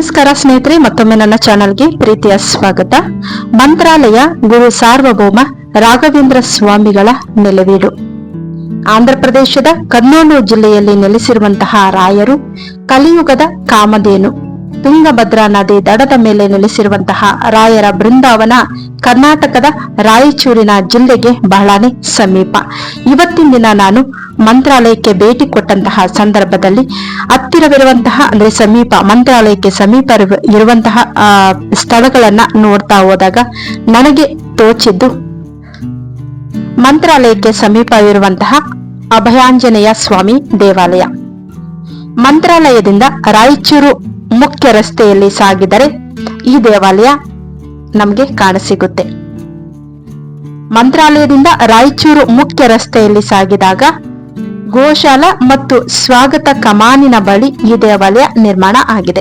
ನಮಸ್ಕಾರ ಸ್ನೇಹಿತರೆ, ಮತ್ತೊಮ್ಮೆ ನನ್ನ ಚಾನಲ್ಗೆ ಪ್ರೀತಿಯ ಸ್ವಾಗತ. ಮಂತ್ರಾಲಯ ಗುರು ಸಾರ್ವಭೌಮ ರಾಘವೇಂದ್ರ ಸ್ವಾಮಿಗಳ ನೆಲೆವೀಡು. ಆಂಧ್ರಪ್ರದೇಶದ ಕರ್ನೂಲು ಜಿಲ್ಲೆಯಲ್ಲಿ ನೆಲೆಸಿರುವಂತಹ ರಾಯರು ಕಲಿಯುಗದ ಕಾಮಧೇನು. ತುಂಗಭದ್ರಾ ನದಿ ದಡದ ಮೇಲೆ ನೆಲೆಸಿರುವಂತಹ ರಾಯರ ಬೃಂದಾವನ ಕರ್ನಾಟಕದ ರಾಯಚೂರಿನ ಜಿಲ್ಲೆಗೆ ಬಹಳನೇ ಸಮೀಪ. ಇವತ್ತಿನ ದಿನ ನಾನು ಮಂತ್ರಾಲಯಕ್ಕೆ ಭೇಟಿ ಕೊಟ್ಟಂತಹ ಸಂದರ್ಭದಲ್ಲಿ ಹತ್ತಿರವಿರುವಂತಹ, ಅಂದ್ರೆ ಸಮೀಪ, ಮಂತ್ರಾಲಯಕ್ಕೆ ಸಮೀಪ ಇರುವ- ಇರುವಂತಹ ಸ್ಥಳಗಳನ್ನ ನೋಡ್ತಾ ಹೋದಾಗ ನನಗೆ ತೋಚಿದ್ದು ಮಂತ್ರಾಲಯಕ್ಕೆ ಸಮೀಪವಿರುವಂತಹ ಅಭಯಾಂಜನೇಯ ಸ್ವಾಮಿ ದೇವಾಲಯ. ಮಂತ್ರಾಲಯದಿಂದ ರಾಯಚೂರು ಮುಖ್ಯ ರಸ್ತೆಯಲ್ಲಿ ಸಾಗಿದರೆ ಈ ದೇವಾಲಯ ನಮಗೆ ಕಾಣಸಿಗುತ್ತೆ. ಮಂತ್ರಾಲಯದಿಂದ ರಾಯಚೂರು ಮುಖ್ಯ ರಸ್ತೆಯಲ್ಲಿ ಸಾಗಿದಾಗ ಗೋಶಾಲ ಮತ್ತು ಸ್ವಾಗತ ಕಮಾನಿನ ಬಳಿ ಈ ದೇವಾಲಯ ನಿರ್ಮಾಣ ಆಗಿದೆ.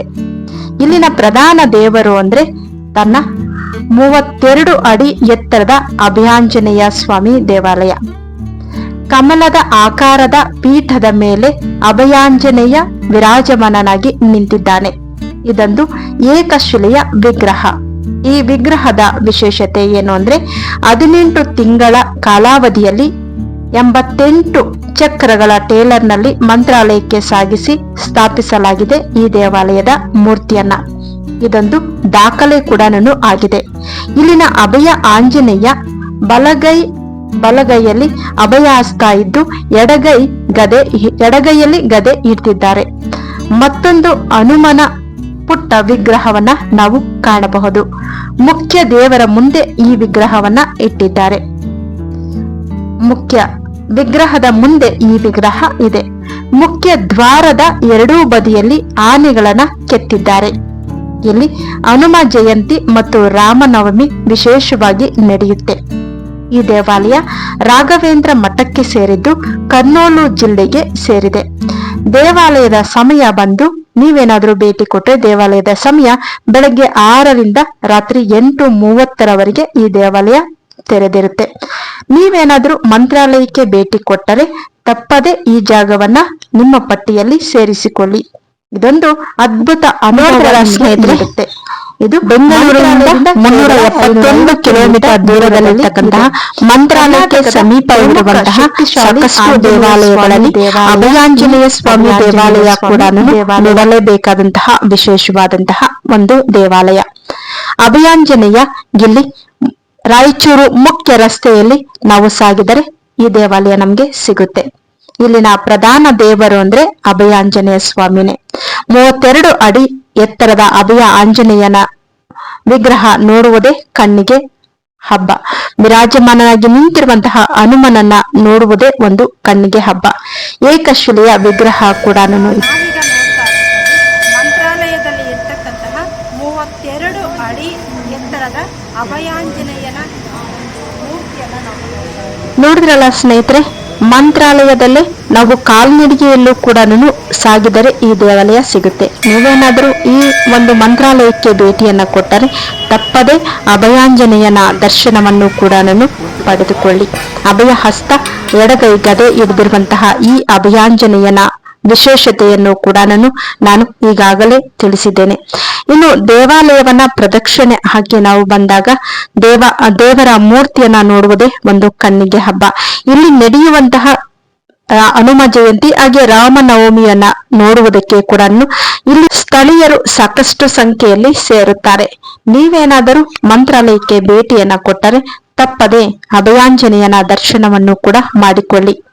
ಇಲ್ಲಿನ ಪ್ರಧಾನ ದೇವರು ಅಂದ್ರೆ ತನ್ನ ಮೂವತ್ತೆರಡು ಅಡಿ ಎತ್ತರದ ಅಭಿಯಾಂಜನೇಯ ಸ್ವಾಮಿ ದೇವಾಲಯ. ಕಮಲದ ಆಕಾರದ ಪೀಠದ ಮೇಲೆ ಅಭಯಾಂಜನೇಯ ವಿರಾಜಮಾನನಾಗಿ ನಿಂತಿದ್ದಾನೆ. ಇದೊಂದು ಏಕಶಿಲೆಯ ವಿಗ್ರಹ. ಈ ವಿಗ್ರಹದ ವಿಶೇಷತೆ ಏನು ಅಂದ್ರೆ ಹದಿನೆಂಟು ತಿಂಗಳ ಕಾಲಾವಧಿಯಲ್ಲಿ ಎಂಬತ್ತೆಂಟು ಚಕ್ರಗಳ ಟೇಲರ್ನಲ್ಲಿ ಮಂತ್ರಾಲಯಕ್ಕೆ ಸಾಗಿಸಿ ಸ್ಥಾಪಿಸಲಾಗಿದೆ ಈ ದೇವಾಲಯದ ಮೂರ್ತಿಯನ್ನ. ಇದೊಂದು ದಾಖಲೆ ಕೂಡ ಆಗಿದೆ. ಇಲ್ಲಿನ ಅಭಯ ಆಂಜನೇಯ ಬಲಗೈ, ಬಲಗೈಯಲ್ಲಿ ಅಭಯ ಹಸ್ತ ಇದ್ದು ಎಡಗೈ ಗದೆ, ಎಡಗೈಯಲ್ಲಿ ಗದೆ ಇಡ್ತಿದ್ದಾರೆ. ಮತ್ತೊಂದು ಹನುಮನ ಪುಟ್ಟ ವಿಗ್ರಹವನ್ನ ನಾವು ಕಾಣಬಹುದು. ಮುಖ್ಯ ದೇವರ ಮುಂದೆ ಈ ವಿಗ್ರಹವನ್ನ ಇಟ್ಟಿದ್ದಾರೆ. ಮುಖ್ಯ ವಿಗ್ರಹದ ಮುಂದೆ ಈ ವಿಗ್ರಹ ಇದೆ. ಮುಖ್ಯ ದ್ವಾರದ ಎರಡೂ ಬದಿಯಲ್ಲಿ ಆನೆಗಳನ್ನ ಕೆತ್ತಿದ್ದಾರೆ. ಇಲ್ಲಿ ಹನುಮ ಜಯಂತಿ ಮತ್ತು ರಾಮನವಮಿ ವಿಶೇಷವಾಗಿ ನಡೆಯುತ್ತೆ. ಈ ದೇವಾಲಯ ರಾಘವೇಂದ್ರ ಮಠಕ್ಕೆ ಸೇರಿದ್ದು ಕರ್ನೂಲು ಜಿಲ್ಲೆಗೆ ಸೇರಿದೆ. ದೇವಾಲಯದ ಸಮಯ ಬಂದು ನೀವೇನಾದ್ರೂ ಭೇಟಿ ಕೊಟ್ಟರೆ ದೇವಾಲಯದ ಸಮಯ ಬೆಳಗ್ಗೆ ಆರರಿಂದ ರಾತ್ರಿ ಎಂಟು ಮೂವತ್ತರವರೆಗೆ ಈ ದೇವಾಲಯ ತೆರೆದಿರುತ್ತೆ. ನೀವೇನಾದ್ರೂ ಮಂತ್ರಾಲಯಕ್ಕೆ ಭೇಟಿ ಕೊಟ್ಟರೆ ತಪ್ಪದೆ ಈ ಜಾಗವನ್ನ ನಿಮ್ಮ ಪಟ್ಟಿಯಲ್ಲಿ ಸೇರಿಸಿಕೊಳ್ಳಿ. ಇದೊಂದು ಅದ್ಭುತ ಅಮೋಘ ಸ್ನೇಹಿತರೆ ಇದು ಬೆಂಗಳೂರಿನಿಂದ ಮುನ್ನೂರ ಎಪ್ಪತ್ತೊಂದು ಕಿಲೋಮೀಟರ್ ದೂರದಲ್ಲಿರ್ತಕ್ಕಂತಹ ಮಂತ್ರಾಲಯಕ್ಕೆ ಸಮೀಪ ಇರುವಂತಹ ಸಾಕಷ್ಟು ದೇವಾಲಯಗಳಲ್ಲಿ ಅಭಯಾಂಜನೇಯ ಸ್ವಾಮಿ ದೇವಾಲಯ ಕೂಡ ನೋಡಲೇಬೇಕಾದಂತಹ ವಿಶೇಷವಾದಂತಹ ಒಂದು ದೇವಾಲಯ. ಅಭಯಾಂಜನೇಯ ಇಲ್ಲಿ ರಾಯಚೂರು ಮುಖ್ಯ ರಸ್ತೆಯಲ್ಲಿ ನಾವು ಸಾಗಿದರೆ ಈ ದೇವಾಲಯ ನಮ್ಗೆ ಸಿಗುತ್ತೆ. ಇಲ್ಲಿನ ಪ್ರಧಾನ ದೇವರು ಅಂದ್ರೆ ಅಭಯಾಂಜನೇಯ ಸ್ವಾಮಿನೇ. ಮೂವತ್ತೆರಡು ಅಡಿ ಎತ್ತರದ ಅಭಯ ಆಂಜನೇಯನ ವಿಗ್ರಹ ನೋಡುವುದೇ ಕಣ್ಣಿಗೆ ಹಬ್ಬ ವಿರಾಜಮಾನನಾಗಿ ನಿಂತಿರುವಂತಹ ಹನುಮನನ್ನ ನೋಡುವುದೇ ಒಂದು ಕಣ್ಣಿಗೆ ಹಬ್ಬ ಏಕಶಿಲೆಯ ವಿಗ್ರಹ ಕೂಡ ನೋಡಿ ಮಂತ್ರಾಲಯದಲ್ಲಿ ಇರ್ತಕ್ಕಂತಹ ಮೂವತ್ತೆರಡು ಅಡಿ ಎತ್ತರದ ಅಭಯಾಂಜನೇಯನ ಮೂರ್ತಿಯನ್ನು. ನೋಡಿದ್ರಲ್ಲ ಸ್ನೇಹಿತರೆ ಮಂತ್ರಾಲಯದಲ್ಲೇ ನಾವು ಕಾಲ್ನಡಿಗೆಯಲ್ಲೂ ಕೂಡ ಸಾಗಿದರೆ ಈ ದೇವಾಲಯ ಸಿಗುತ್ತೆ. ನೀವೇನಾದರೂ ಈ ಒಂದು ಮಂತ್ರಾಲಯಕ್ಕೆ ಭೇಟಿಯನ್ನು ಕೊಟ್ಟರೆ ತಪ್ಪದೆ ಅಭಯಾಂಜನೇಯನ ದರ್ಶನವನ್ನು ಕೂಡ ಪಡೆದುಕೊಳ್ಳಿ. ಅಭಯ ಹಸ್ತ ಎಡಗೈ ಗದೆ ಹಿಡಿದಿರುವಂತಹ ಈ ಅಭಯಾಂಜನೇಯನ ವಿಶೇಷತೆಯನ್ನು ಕೂಡ ನಾನು ನಾನು ಈಗಾಗಲೇ ತಿಳಿಸಿದ್ದೇನೆ. ಇನ್ನು ದೇವಾಲಯವನ್ನ ಪ್ರದಕ್ಷಿಣೆ ಹಾಕಿ ನಾವು ಬಂದಾಗ ದೇವ, ದೇವರ ಮೂರ್ತಿಯನ್ನ ನೋಡುವುದೇ ಒಂದು ಕಣ್ಣಿಗೆ ಹಬ್ಬ. ಇಲ್ಲಿ ನಡೆಯುವಂತಹ ಹನುಮ ಜಯಂತಿ ಹಾಗೆ ರಾಮನವಮಿಯನ್ನ ನೋಡುವುದಕ್ಕೆ ಕೂಡ ಇಲ್ಲಿ ಸ್ಥಳೀಯರು ಸಾಕಷ್ಟು ಸಂಖ್ಯೆಯಲ್ಲಿ ಸೇರುತ್ತಾರೆ. ನೀವೇನಾದರೂ ಮಂತ್ರಾಲಯಕ್ಕೆ ಭೇಟಿಯನ್ನ ಕೊಟ್ಟರೆ ತಪ್ಪದೆ ಅಭಯಾಂಜನೇಯನ ದರ್ಶನವನ್ನು ಕೂಡ ಮಾಡಿಕೊಳ್ಳಿ.